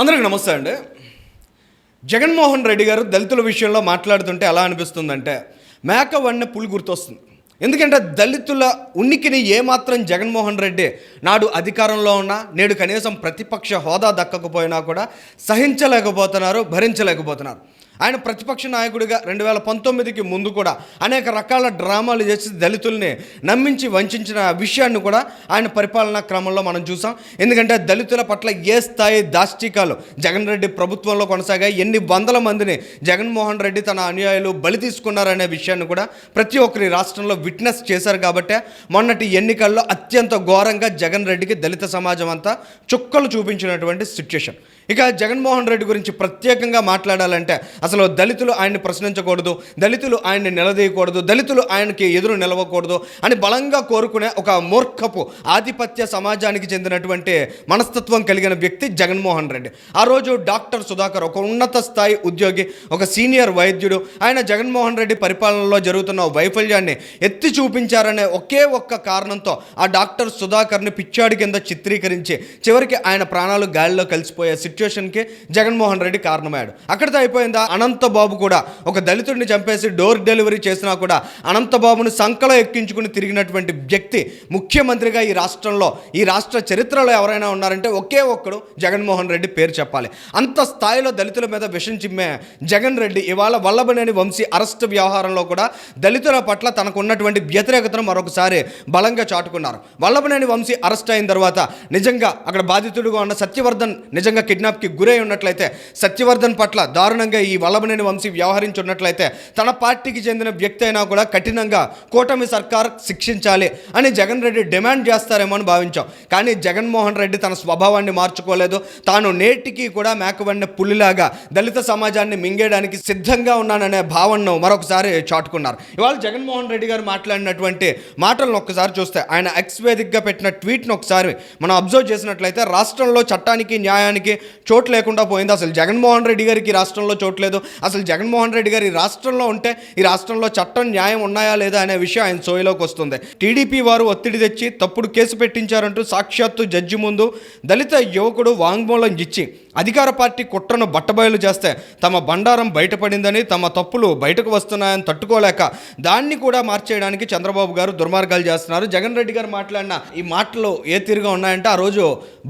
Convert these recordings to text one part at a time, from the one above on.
అందరికి నమస్తే అండి. జగన్మోహన్ రెడ్డి గారు దళితుల విషయంలో మాట్లాడుతుంటే ఎలా అనిపిస్తుందంటే మేక వన్న పులి గుర్తొస్తుంది. ఎందుకంటే దళితుల ఉనికిని ఏమాత్రం జగన్మోహన్ రెడ్డి నాడు అధికారంలో ఉన్నా నేడు కనీసం ప్రతిపక్ష హోదా దక్కకపోయినా కూడా సహించలేకపోతున్నారు భరించలేకపోతున్నారు. ఆయన ప్రతిపక్ష నాయకుడిగా రెండు వేల పంతొమ్మిదికి ముందు కూడా అనేక రకాల డ్రామాలు చేసి దళితుల్ని నమ్మించి వంచిన విషయాన్ని కూడా ఆయన పరిపాలనా క్రమంలో మనం చూసాం. ఎందుకంటే దళితుల పట్ల ఏ స్థాయి దాష్టికాలు జగన్ రెడ్డి ప్రభుత్వంలో కొనసాగాయి ఎన్ని వందల మందిని జగన్మోహన్ రెడ్డి తన అనుయాయులు బలి తీసుకున్నారనే విషయాన్ని కూడా ప్రతి ఒక్కరి రాష్ట్రంలో విట్నెస్ చేశారు కాబట్టే మొన్నటి ఎన్నికల్లో అత్యంత ఘోరంగా జగన్ రెడ్డికి దళిత సమాజం అంతా చుక్కలు చూపించినటువంటి సిచ్యుయేషన్. ఇక జగన్మోహన్ రెడ్డి గురించి ప్రత్యేకంగా మాట్లాడాలంటే అసలు దళితులు ఆయన్ని ప్రశ్నించకూడదు దళితులు ఆయన్ని నిలదీయకూడదు దళితులు ఆయనకి ఎదురు నిలవకూడదు అని బలంగా కోరుకునే ఒక మూర్ఖపు ఆధిపత్య సమాజానికి చెందినటువంటి మనస్తత్వం కలిగిన వ్యక్తి జగన్మోహన్ రెడ్డి. ఆ రోజు డాక్టర్ సుధాకర్ ఒక ఉన్నత స్థాయి ఉద్యోగి ఒక సీనియర్ వైద్యుడు ఆయన జగన్మోహన్ రెడ్డి పరిపాలనలో జరుగుతున్న వైఫల్యాన్ని ఎత్తి చూపించారనే ఒకే ఒక్క కారణంతో ఆ డాక్టర్ సుధాకర్ని పిచ్చాడి కింద చిత్రీకరించి చివరికి ఆయన ప్రాణాలు గాలిలో కలిసిపోయే సిచ్యువేషన్కి జగన్మోహన్ రెడ్డి కారణమయ్యాడు. అక్కడితో అయిపోయిందా? అనంతబాబు కూడా. ఒక దళితుడిని చంపేసి డోర్ డెలివరీ చేసినా కూడా అనంతబాబును సంకలో ఎక్కించుకుని తిరిగినటువంటి వ్యక్తి ముఖ్యమంత్రిగా ఈ రాష్ట్రంలో ఈ రాష్ట్ర చరిత్రలో ఎవరైనా ఉన్నారంటే ఒకే ఒక్కడు జగన్మోహన్ రెడ్డి పేరు చెప్పాలి. అంత స్థాయిలో దళితుల మీద విషం చిమ్మే జగన్ రెడ్డి ఇవాళ వల్లభనేని వంశీ అరెస్ట్ వ్యవహారంలో కూడా దళితుల పట్ల తనకు ఉన్నటువంటి వ్యతిరేకతను మరొకసారి బలంగా చాటుకున్నారు. వల్లభనేని వంశీ అరెస్ట్ అయిన తర్వాత నిజంగా అక్కడ బాధితుడిగా ఉన్న సత్యవర్ధన్ నిజంగా కిడ్నాప్కి గురై ఉన్నట్లయితే సత్యవర్ధన్ పట్ల దారుణంగా ఈ వల్లభనేని వంశీ వ్యవహరించున్నట్లయితే తన పార్టీకి చెందిన వ్యక్తి అయినా కూడా కఠినంగా కూటమి సర్కార్ శిక్షించాలి అని జగన్ రెడ్డి డిమాండ్ చేస్తారేమో అని భావించాం. కానీ జగన్మోహన్ రెడ్డి తన స్వభావాన్ని మార్చుకోలేదు. తాను నేటికి కూడా మేకబడిన పులిలాగా దళిత సమాజాన్ని మింగేయడానికి సిద్ధంగా ఉన్నాననే భావనను మరొకసారి చాటుకున్నారు. ఇవాళ జగన్మోహన్ రెడ్డి గారు మాట్లాడినటువంటి మాటలను ఒక్కసారి చూస్తే ఆయన ఎక్స్ వేదికగా పెట్టిన ట్వీట్ను ఒకసారి మనం అబ్జర్వ్ చేసినట్లయితే రాష్ట్రంలో చట్టానికి న్యాయానికి చోటు లేకుండా పోయింది. అసలు జగన్మోహన్ రెడ్డి గారికి రాష్ట్రంలో చోటు లేదు. అసలు జగన్మోహన్ రెడ్డి గారి రాష్ట్రంలో ఉంటే ఈ రాష్ట్రంలో చట్టం న్యాయం ఉన్నాయా లేదా అనే విషయం ఆయన సోయిలోకి వస్తుంది. టీడీపీ వారు ఒత్తిడి తెచ్చి తప్పుడు కేసు పెట్టించారంటూ సాక్షాత్తు జడ్జి ముందు దళిత యువకుడు వాంగ్మూలం ఇచ్చి అధికార పార్టీ కుట్రను బట్టబయలు చేస్తే తమ బండారం బయటపడిందని తమ తప్పులు బయటకు వస్తున్నాయని తట్టుకోలేక దాన్ని కూడా మార్చేయడానికి చంద్రబాబు గారు దుర్మార్గాలు చేస్తున్నారు. జగన్ రెడ్డి గారు మాట్లాడిన ఈ మాటలు ఏ తీరుగా ఉన్నాయంటే ఆ రోజు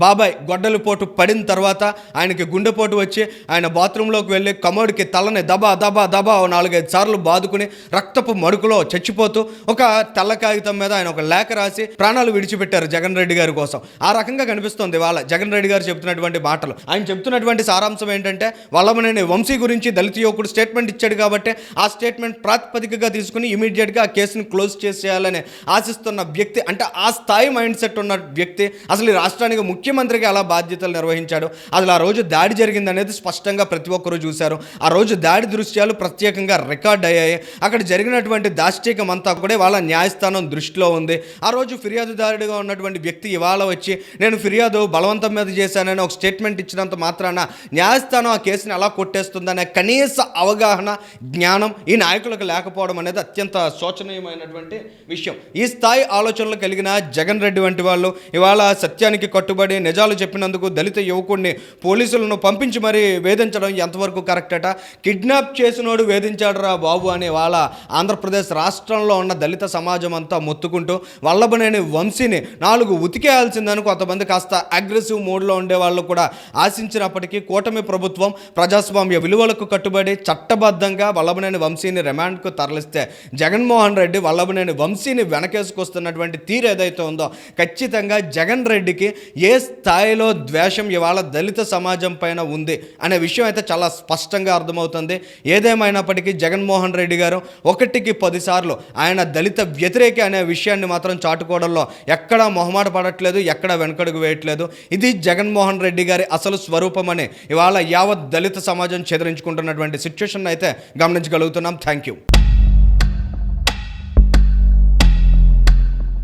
బాబాయ్ గొడ్డలి పోటు పడిన తర్వాత ఆయనకి గుండెపోటు వచ్చి ఆయన బాత్రూంలోకి వెళ్ళి కమోడికి తలని దబా దబా దబా నాలుగైదు సార్లు బాదుకుని రక్తపు మడుకులో చచ్చిపోతూ ఒక తెల్ల కాగితం మీద ఆయన ఒక లేఖ రాసి ప్రాణాలు విడిచిపెట్టారు జగన్ రెడ్డి గారి కోసం. ఆ రకంగా కనిపిస్తుంది వాళ్ళ జగన్ రెడ్డి గారు చెప్తున్నటువంటి మాటలు. ఆయన చెప్తున్నటువంటి సారాంశం ఏంటంటే వల్లభనేని వంశీ గురించి దళిత యువకుడు స్టేట్మెంట్ ఇచ్చాడు కాబట్టి ఆ స్టేట్మెంట్ ప్రాతిపదికగా తీసుకుని ఇమీడియట్గా ఆ కేసుని క్లోజ్ చేసేయాలని ఆశిస్తున్న వ్యక్తి అంటే ఆ స్థాయి మైండ్ సెట్ ఉన్న వ్యక్తి అసలు ఈ రాష్ట్రానికి ముఖ్యమంత్రిగా ఎలా బాధ్యతలు నిర్వహించాడు అసలు ఆ రోజు దాడి జరిగిందనేది స్పష్టంగా ప్రతి ఒక్కరూ చూశారు. ఆ రోజు దాడి దృశ్యాలు ప్రత్యేకంగా రికార్డ్ అయ్యాయి. అక్కడ జరిగినటువంటి దాష్టికం అంతా కూడా వాళ్ళ న్యాయస్థానం దృష్టిలో ఉంది. ఆ రోజు ఫిర్యాదుదారుడిగా ఉన్నటువంటి వ్యక్తి ఇవాళ వచ్చి నేను ఫిర్యాదు బలవంతం మీద చేశానని ఒక స్టేట్మెంట్ ఇచ్చినంత మాత్రాన న్యాయస్థానం ఆ కేసుని ఎలా కొట్టేస్తుందనే కనీస అవగాహన జ్ఞానం ఈ నాయకులకు లేకపోవడం అనేది అత్యంత శోచనీయమైనటువంటి విషయం. ఈ స్థాయి ఆలోచనలు కలిగిన జగన్ రెడ్డి వంటి వాళ్ళు ఇవాళ సత్యానికి కట్టుబడి నిజాలు చెప్పినందుకు దళిత యువకుడిని పోలీసులను పంపించి మరీ వేధించడం ఎంతవరకు కరెక్ట్ అట? కిడ్నాప్ చేసినోడు వేధించాడురా బాబు అని వాళ్ళ ఆంధ్రప్రదేశ్ రాష్ట్రంలో ఉన్న దళిత సమాజం అంతా మొత్తుకుంటూ వల్లభనేని వంశీని నాలుగు ఉతికేయాల్సిందని కొంతమంది కాస్త అగ్రెసివ్ మోడ్లో ఉండే వాళ్ళు కూడా ఆశించినప్పటికీ కూటమి ప్రభుత్వం ప్రజాస్వామ్య విలువలకు కట్టుబడి చట్టబద్ధంగా వల్లభనేని వంశీని రిమాండ్కు తరలిస్తే జగన్మోహన్ రెడ్డి వల్లభనేని వంశీని వెనకేసుకొస్తున్నటువంటి తీరు ఏదైతే ఉందో ఖచ్చితంగా జగన్ రెడ్డికి ఏ స్థాయిలో ద్వేషం ఇవాళ దళిత సమాజం పైన ఉంది అనే విషయం అయితే చాలా స్పష్టంగా అర్థమవుతుంది. ఏదేమైనప్పటికీ జగన్మోహన్ రెడ్డి గారు ఒకటికి పదిసార్లు ఆయన దళిత వ్యతిరేకి అనే విషయాన్ని మాత్రం చాటుకోవడంలో ఎక్కడా మొహమాట పడట్లేదు ఎక్కడా వెనకడుగు వేయట్లేదు. ఇది జగన్మోహన్ రెడ్డి గారి అసలు స్వరూపం అని ఇవాళ యావత్ దళిత సమాజం చెదిరించుకుంటున్నటువంటి సిచ్యువేషన్ అయితే గమనించగలుగుతున్నాం. Thank you.